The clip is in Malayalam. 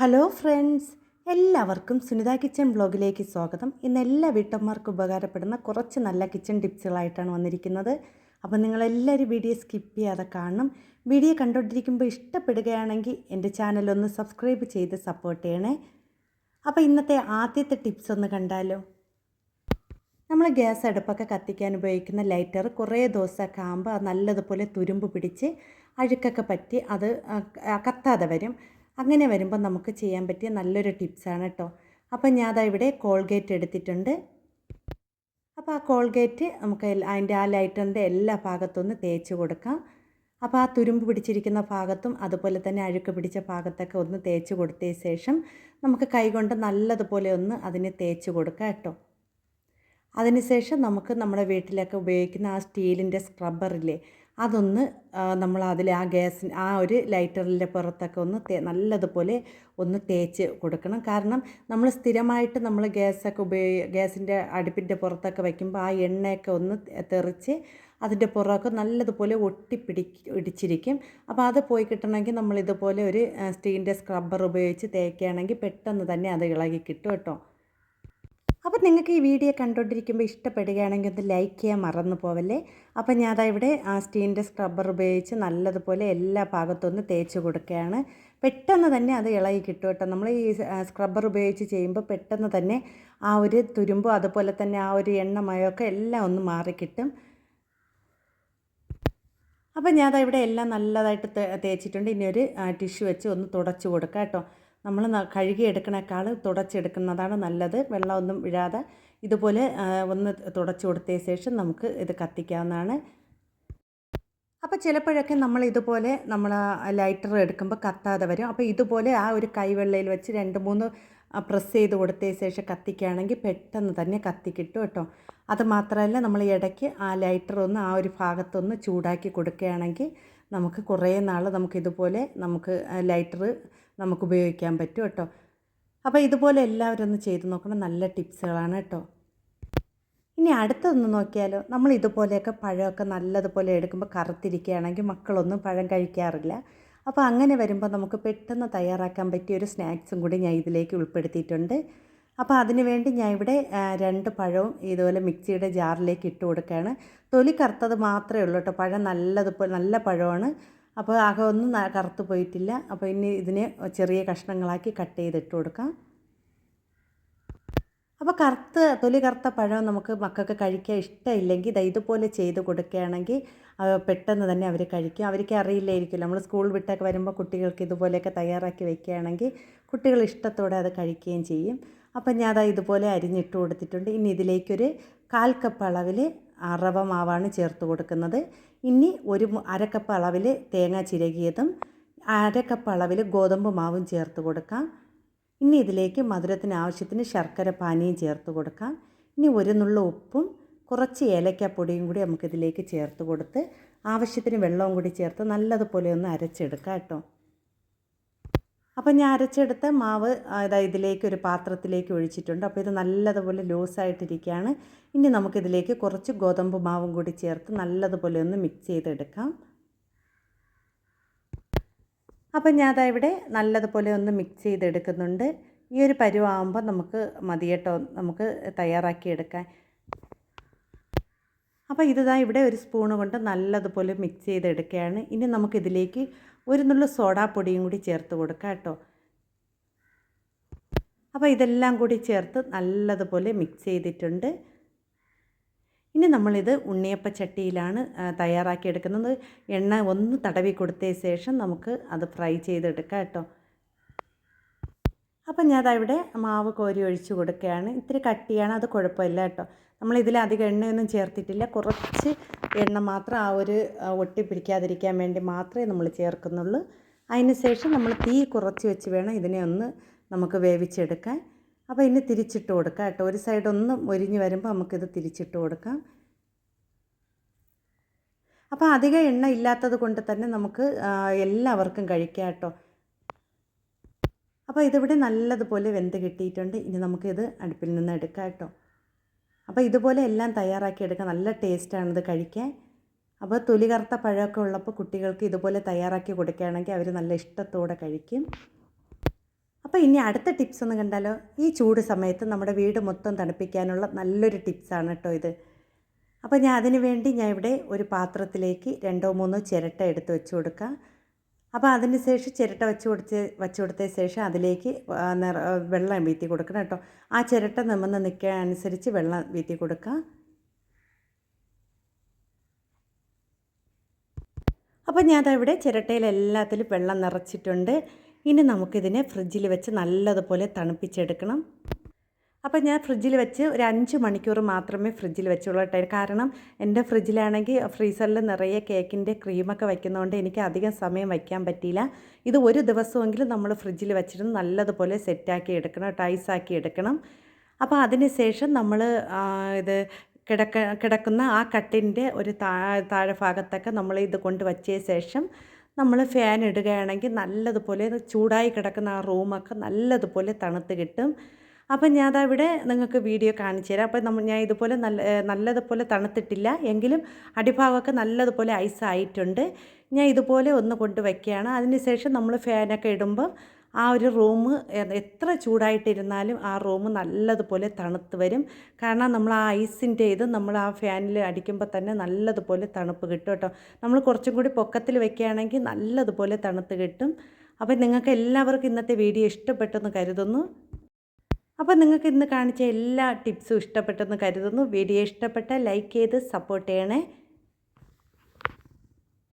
ഹലോ ഫ്രണ്ട്സ് എല്ലാവർക്കും സുനിത കിച്ചൺ ബ്ലോഗിലേക്ക് സ്വാഗതം. ഇന്ന് എല്ലാ വീട്ടമ്മമാർക്കും ഉപകാരപ്പെടുന്ന കുറച്ച് നല്ല കിച്ചൺ ടിപ്സുകളായിട്ടാണ് വന്നിരിക്കുന്നത്. അപ്പം നിങ്ങളെല്ലാവരും വീഡിയോ സ്കിപ്പ് ചെയ്യാതെ കാണണം. വീഡിയോ കണ്ടുകൊണ്ടിരിക്കുമ്പോൾ ഇഷ്ടപ്പെടുകയാണെങ്കിൽ എന്റെ ചാനലൊന്ന് സബ്സ്ക്രൈബ് ചെയ്ത് സപ്പോർട്ട് ചെയ്യണേ. അപ്പോൾ ഇന്നത്തെ ആദ്യത്തെ ടിപ്സ് ഒന്ന് കണ്ടാലോ? നമ്മൾ ഗ്യാസ് അടുപ്പൊക്കെ കത്തിക്കാൻ ഉപയോഗിക്കുന്ന ലൈറ്റർ കുറേ ദിവസമൊക്കെ ആകുമ്പോൾ നല്ലതുപോലെ തുരുമ്പ് പിടിച്ച് അഴുക്കൊക്കെ പറ്റി അത് കത്താതെ വരും. അങ്ങനെ വരുമ്പോൾ നമുക്ക് ചെയ്യാൻ പറ്റിയ നല്ലൊരു ടിപ്സാണ് കേട്ടോ അപ്പം ഞാൻ അതാ ഇവിടെ കോൾഗേറ്റ് എടുത്തിട്ടുണ്ട്. അപ്പോൾ ആ കോൾഗേറ്റ് നമുക്ക് അതിന്റെ ആ ലൈറ്ററിന്റെ എല്ലാ ഭാഗത്തൊന്ന് തേച്ച് കൊടുക്കാം. അപ്പോൾ ആ തുരുമ്പ് പിടിച്ചിരിക്കുന്ന ഭാഗത്തും അതുപോലെ തന്നെ അഴുക്ക് പിടിച്ച ഭാഗത്തൊക്കെ ഒന്ന് തേച്ച് കൊടുത്തതിന് ശേഷം നമുക്ക് കൈകൊണ്ട് നല്ലതുപോലെ ഒന്ന് അതിന് തേച്ച് കൊടുക്കാം കേട്ടോ അതിനുശേഷം നമുക്ക് നമ്മുടെ വീട്ടിലൊക്കെ ഉപയോഗിക്കുന്ന ആ സ്റ്റീലിന്റെ സ്ക്രബ്ബറില്ലേ അതൊന്ന് നമ്മൾ അതിൽ ആ ഗ്യാസ് ആ ഒരു ലൈറ്ററിന്റെ പുറത്തൊക്കെ ഒന്ന് തേ- നല്ലതുപോലെ ഒന്ന് തേച്ച് കൊടുക്കണം. കാരണം നമ്മൾ സ്ഥിരമായിട്ട് നമ്മൾ ഗ്യാസൊക്കെ ഉപയോഗി ഗ്യാസിന്റെ അടുപ്പിന്റെ പുറത്തൊക്കെ വയ്ക്കുമ്പോൾ ആ എണ്ണയൊക്കെ ഒന്ന് തെറിച്ച് അതിന്റെ പുറമൊക്കെ നല്ലതുപോലെ ഒട്ടിപ്പിടി ഇടിച്ചിരിക്കും. അപ്പോൾ അത് പോയി കിട്ടണമെങ്കിൽ നമ്മൾ ഇതുപോലെ ഒരു സ്റ്റീലിന്റെ സ്ക്രബ്ബർ ഉപയോഗിച്ച് തേക്കുകയാണെങ്കിൽ പെട്ടെന്ന് തന്നെ അത് ഇളകി കിട്ടും കേട്ടോ. അപ്പോൾ നിങ്ങൾക്ക് ഈ വീഡിയോ കണ്ടുകൊണ്ടിരിക്കുമ്പോൾ ഇഷ്ടപ്പെടുകയാണെങ്കിൽ ഒന്ന് ലൈക്ക് ചെയ്യാൻ മറന്നു പോവല്ലേ? അപ്പോൾ ഞാൻ അതാ ഇവിടെ ആ സ്റ്റീലിന്റെ സ്ക്രബ്ബർ ഉപയോഗിച്ച് നല്ലതുപോലെ എല്ലാ ഭാഗത്തും ഒന്ന് തേച്ച് കൊടുക്കുകയാണ്. പെട്ടെന്ന് തന്നെ അത് ഇളകി കിട്ടും കേട്ടോ. നമ്മൾ ഈ സ്ക്രബ്ബർ ഉപയോഗിച്ച് ചെയ്യുമ്പോൾ പെട്ടെന്ന് തന്നെ ആ ഒരു തുരുമ്പും അതുപോലെ തന്നെ ആ ഒരു എണ്ണമയമൊക്കെ എല്ലാം ഒന്ന് മാറിക്കിട്ടും. അപ്പോൾ ഞാൻ ഇവിടെ എല്ലാം നല്ലതായിട്ട് തേച്ചിട്ടുണ്ട്. ഇനി ഒരു ടിഷ്യൂ വെച്ച് ഒന്ന് തുടച്ച് കൊടുക്കാം കേട്ടോ. നമ്മൾ കഴുകിയെടുക്കണേക്കാൾ തുടച്ചെടുക്കുന്നതാണ് നല്ലത്. വെള്ളമൊന്നും വിഴാതെ ഇതുപോലെ ഒന്ന് തുടച്ചു കൊടുത്തതിന് ശേഷം നമുക്ക് ഇത് കത്തിക്കാവുന്നതാണ്. അപ്പോൾ ചിലപ്പോഴൊക്കെ നമ്മൾ ഇതുപോലെ നമ്മൾ ലൈറ്റർ എടുക്കുമ്പോൾ കത്താതെ വരും. അപ്പോൾ ഇതുപോലെ ആ ഒരു കൈവെള്ളയിൽ വെച്ച് രണ്ട് മൂന്ന് പ്രസ് ചെയ്ത് കൊടുത്തതിന് ശേഷം കത്തിക്കുകയാണെങ്കിൽ പെട്ടെന്ന് തന്നെ കത്തിക്കിട്ടു കിട്ടും കേട്ടോ. അത് മാത്രമല്ല നമ്മൾ ഇടയ്ക്ക് ആ ലൈറ്റർ ഒന്ന് ആ ഒരു ഭാഗത്തൊന്ന് ചൂടാക്കി കൊടുക്കുകയാണെങ്കിൽ നമുക്ക് കുറേ നാൾ നമുക്കിതുപോലെ നമുക്ക് ലൈറ്റർ നമുക്ക് ഉപയോഗിക്കാൻ പറ്റും കേട്ടോ. അപ്പോൾ ഇതുപോലെ എല്ലാവരും ഒന്ന് ചെയ്ത് നോക്കണം. നല്ല ടിപ്സുകളാണ് കേട്ടോ. ഇനി അടുത്തൊന്ന് നോക്കിയാലോ. നമ്മൾ ഇതുപോലെയൊക്കെ പഴമൊക്കെ നല്ലതുപോലെ എടുക്കുമ്പോൾ കറുത്തിരിക്കുകയാണെങ്കിൽ മക്കളൊന്നും പഴം കഴിക്കാറില്ല. അപ്പോൾ അങ്ങനെ വരുമ്പോൾ നമുക്ക് പെട്ടെന്ന് തയ്യാറാക്കാൻ പറ്റിയ ഒരു സ്നാക്സും കൂടി ഞാൻ ഇതിലേക്ക് ഉൾപ്പെടുത്തിയിട്ടുണ്ട്. അപ്പോൾ അതിനുവേണ്ടി ഞാൻ ഇവിടെ രണ്ട് പഴവും ഇതുപോലെ മിക്സിയുടെ ജാറിലേക്ക് ഇട്ട് കൊടുക്കുകയാണ്. തൊലി കറുത്തത് മാത്രമേ ഉള്ളൂ കേട്ടോ. പഴം നല്ലതുപോലെ നല്ല പഴമാണ്. അപ്പോൾ ആകെ ഒന്നും കറുത്ത് പോയിട്ടില്ല. അപ്പോൾ ഇനി ഇതിനെ ചെറിയ കഷ്ണങ്ങളാക്കി കട്ട് ചെയ്തിട്ട് കൊടുക്കാം. അപ്പോൾ കറുത്ത് തൊലി കറുത്ത പഴം നമുക്ക് മക്കൾക്ക് കഴിക്കാൻ ഇഷ്ടമില്ലെങ്കിൽ ഇതുപോലെ ചെയ്ത് കൊടുക്കുകയാണെങ്കിൽ പെട്ടെന്ന് തന്നെ അവർ കഴിക്കും. അവർക്ക് അറിയില്ലായിരിക്കില്ല നമ്മൾ സ്കൂൾ വിട്ടൊക്കെ വരുമ്പോൾ കുട്ടികൾക്ക് ഇതുപോലെയൊക്കെ തയ്യാറാക്കി വെക്കുകയാണെങ്കിൽ കുട്ടികൾ ഇഷ്ടത്തോടെ അത് കഴിക്കുകയും ചെയ്യും. അപ്പം ഞാൻ അതാ ഇതുപോലെ അരിഞ്ഞിട്ട് കൊടുത്തിട്ടുണ്ട്. ഇനി ഇതിലേക്കൊരു കാൽ കപ്പ് അളവിൽ റവ മാവാണ് ചേർത്ത് കൊടുക്കുന്നത്. ഇനി ഒരു അരക്കപ്പ് അര കപ്പ് അളവിൽ തേങ്ങ ചിരകിയതും അരക്കപ്പ് കപ്പ് അളവിൽ ഗോതമ്പ് മാവും ചേർത്ത് കൊടുക്കാം. ഇനി ഇതിലേക്ക് മധുരത്തിന് ആവശ്യത്തിന് ശർക്കര പാനിയും ചേർത്ത് കൊടുക്കാം. ഇനി ഒരു നുള്ള ഉപ്പും കുറച്ച് ഏലക്കാപ്പൊടിയും കൂടി നമുക്കിതിലേക്ക് ചേർത്ത് കൊടുത്ത് ആവശ്യത്തിന് വെള്ളവും കൂടി ചേർത്ത് നല്ലതുപോലെ ഒന്ന് അരച്ചെടുക്കാം കേട്ടോ. അപ്പോൾ ഞാൻ അരച്ചെടുത്ത മാവ് ഇതാ ഇതിലേക്ക് ഒരു പാത്രത്തിലേക്ക് ഒഴിച്ചിട്ടുണ്ട്. അപ്പോൾ ഇത് നല്ലതുപോലെ ലൂസായിട്ടിരിക്കുകയാണ്. ഇനി നമുക്കിതിലേക്ക് കുറച്ച് ഗോതമ്പ് മാവും കൂടി ചേർത്ത് നല്ലതുപോലെ ഒന്ന് മിക്സ് ചെയ്തെടുക്കാം. അപ്പം ഞാൻ അതാ ഇവിടെ നല്ലതുപോലെ ഒന്ന് മിക്സ് ചെയ്തെടുക്കുന്നുണ്ട്. ഈ ഒരു പരുവാകുമ്പോൾ നമുക്ക് മതി കേട്ടോ നമുക്ക് തയ്യാറാക്കിയെടുക്കാൻ. അപ്പോൾ ഇതാ ഇവിടെ ഒരു സ്പൂണ് കൊണ്ട് നല്ലതുപോലെ മിക്സ് ചെയ്തെടുക്കുകയാണ്. ഇനി നമുക്കിതിലേക്ക് ഒരു നുള്ളു സോഡാപ്പൊടിയും കൂടി ചേർത്ത് കൊടുക്കാം കേട്ടോ. അപ്പോൾ ഇതെല്ലാം കൂടി ചേർത്ത് നല്ലതുപോലെ മിക്സ് ചെയ്തിട്ടുണ്ട്. ഇനി നമ്മളിത് ഉണ്ണിയപ്പ ചട്ടിയിലാണ് തയ്യാറാക്കിയെടുക്കുന്നത്. എണ്ണ ഒന്ന് തടവി കൊടുത്ത ശേഷം നമുക്ക് അത് ഫ്രൈ ചെയ്തെടുക്കാം കേട്ടോ. അപ്പം ഞാൻ ഇവിടെ മാവ് കോരി ഒഴിച്ച് കൊടുക്കുകയാണ്. ഇത്തിരി കട്ടിയാണ് അത് കുഴപ്പമില്ല കേട്ടോ. നമ്മൾ ഇതിൽ അധികം എണ്ണയൊന്നും ചേർത്തിട്ടില്ല. കുറച്ച് എണ്ണ മാത്രം ആ ഒരു ഒട്ടി പിടിക്കാതിരിക്കാൻ വേണ്ടി മാത്രമേ നമ്മൾ ചേർക്കുന്നുള്ളൂ. അതിന് ശേഷം നമ്മൾ തീ കുറച്ച് വെച്ച് വേണം ഇതിനെ ഒന്ന് നമുക്ക് വേവിച്ചെടുക്കാൻ. അപ്പോൾ ഇനി തിരിച്ചിട്ട് കൊടുക്കാം കേട്ടോ. ഒരു സൈഡ് ഒന്ന് ഒരിഞ്ഞ് വരുമ്പോൾ നമുക്കിത് തിരിച്ചിട്ട് കൊടുക്കാം. അപ്പോൾ അധികം എണ്ണ ഇല്ലാത്തത് കൊണ്ട് തന്നെ നമുക്ക് എല്ലാവർക്കും കഴിക്കാം കേട്ടോ. അപ്പോൾ ഇതിവിടെ നല്ലതുപോലെ വെന്ത് കിട്ടിയിട്ടുണ്ട്. ഇനി നമുക്കിത് അടുപ്പിൽ നിന്ന് എടുക്കാം കേട്ടോ. അപ്പോൾ ഇതുപോലെ എല്ലാം തയ്യാറാക്കി എടുക്കുക നല്ല ടേസ്റ്റാണിത് കഴിക്കാൻ. അപ്പോൾ തൊലി കറുത്ത പഴമൊക്കെ ഉള്ളപ്പോൾ കുട്ടികൾക്ക് ഇതുപോലെ തയ്യാറാക്കി കൊടുക്കുകയാണെങ്കിൽ അവർ നല്ല ഇഷ്ടത്തോടെ കഴിക്കും. അപ്പോൾ ഇനി അടുത്ത ടിപ്സ് ഒന്ന് കണ്ടാലോ? ഈ ചൂട് സമയത്ത് നമ്മുടെ വീട് മൊത്തം തണുപ്പിക്കാനുള്ള നല്ലൊരു ടിപ്സാണ് കേട്ടോ ഇത്. അപ്പോൾ ഞാൻ അതിന് വേണ്ടി ഞാൻ ഇവിടെ ഒരു പാത്രത്തിലേക്ക് രണ്ടോ മൂന്നോ ചിരട്ട എടുത്ത് വെച്ച് കൊടുക്കാം. അപ്പോൾ അതിന് ശേഷം ചിരട്ട വെച്ച് കൊടുത്ത് വെച്ച് കൊടുത്ത ശേഷം അതിലേക്ക് നിറ വെള്ളം വീത്തി കൊടുക്കണം കേട്ടോ. ആ ചിരട്ട നിമിന്ന് നിൽക്കാൻ അനുസരിച്ച് വെള്ളം വീത്തി കൊടുക്കുക അപ്പോൾ ഞാൻ ഇവിടെ ചിരട്ടയിൽ എല്ലാത്തിലും വെള്ളം നിറച്ചിട്ടുണ്ട്. ഇനി നമുക്കിതിനെ ഫ്രിഡ്ജിൽ വെച്ച് നല്ലതുപോലെ തണുപ്പിച്ചെടുക്കണം. അപ്പോൾ ഞാൻ ഫ്രിഡ്ജിൽ വെച്ച് ഒരു അഞ്ച് മണിക്കൂർ മാത്രമേ ഫ്രിഡ്ജിൽ വെച്ചുള്ളൂ കേട്ടോ. കാരണം എന്റെ ഫ്രിഡ്ജിലാണെങ്കിൽ ഫ്രീസറിൽ നിറയെ കേക്കിന്റെ ക്രീമൊക്കെ വയ്ക്കുന്നതുകൊണ്ട് എനിക്ക് അധികം സമയം വയ്ക്കാൻ പറ്റിയില്ല. ഇത് ഒരു ദിവസമെങ്കിലും നമ്മൾ ഫ്രിഡ്ജിൽ വെച്ചിട്ട് നല്ലതുപോലെ സെറ്റാക്കി എടുക്കണം ടൈസാക്കി എടുക്കണം. അപ്പോൾ അതിന് ശേഷം നമ്മൾ ഇത് കിടക്ക കിടക്കുന്ന ആ കട്ടിന്റെ ഒരു താ താഴെ ഭാഗത്തൊക്കെ നമ്മൾ ഇത് കൊണ്ട് വച്ചതിന് ശേഷം നമ്മൾ ഫാൻ ഇടുകയാണെങ്കിൽ നല്ലതുപോലെ ചൂടായി കിടക്കുന്ന ആ റൂമൊക്കെ നല്ലതുപോലെ തണുത്ത് കിട്ടും. അപ്പം ഞാൻ ഇവിടെ നിങ്ങൾക്ക് വീഡിയോ കാണിച്ചു തരാം. അപ്പം നമ്മൾ ഞാൻ ഇതുപോലെ നല്ല നല്ലതുപോലെ തണുത്തിട്ടില്ല. എങ്കിലും അടിഭാഗമൊക്കെ നല്ലതുപോലെ ഐസ് ആയിട്ടുണ്ട്. ഞാൻ ഇതുപോലെ ഒന്ന് കൊണ്ട് വയ്ക്കുകയാണ് അതിനുശേഷം നമ്മൾ ഫാനൊക്കെ ഇടുമ്പോൾ ആ ഒരു റൂം എത്ര ചൂടായിട്ടിരുന്നാലും ആ റൂം നല്ലതുപോലെ തണുത്ത് വരും. കാരണം നമ്മൾ ആ ഐസിന്റെ ഇത് നമ്മൾ ആ ഫാനിൽ അടിക്കുമ്പോൾ തന്നെ നല്ലതുപോലെ തണുപ്പ് കിട്ടും കേട്ടോ. നമ്മൾ കുറച്ചും കൂടി പൊക്കത്തിൽ വെക്കുകയാണെങ്കിൽ നല്ലതുപോലെ തണുത്ത് കിട്ടും. അപ്പം നിങ്ങൾക്ക് എല്ലാവർക്കും ഇന്നത്തെ വീഡിയോ ഇഷ്ടപ്പെട്ടെന്ന് കരുതുന്നു. അപ്പോൾ നിങ്ങൾക്ക് ഇന്ന് കാണിച്ച എല്ലാ ടിപ്സും ഇഷ്ടപ്പെട്ടെന്ന് കരുതുന്നു. വീഡിയോ ഇഷ്ടപ്പെട്ട ലൈക്ക് ചെയ്ത് സപ്പോർട്ട് ചെയ്യണേ.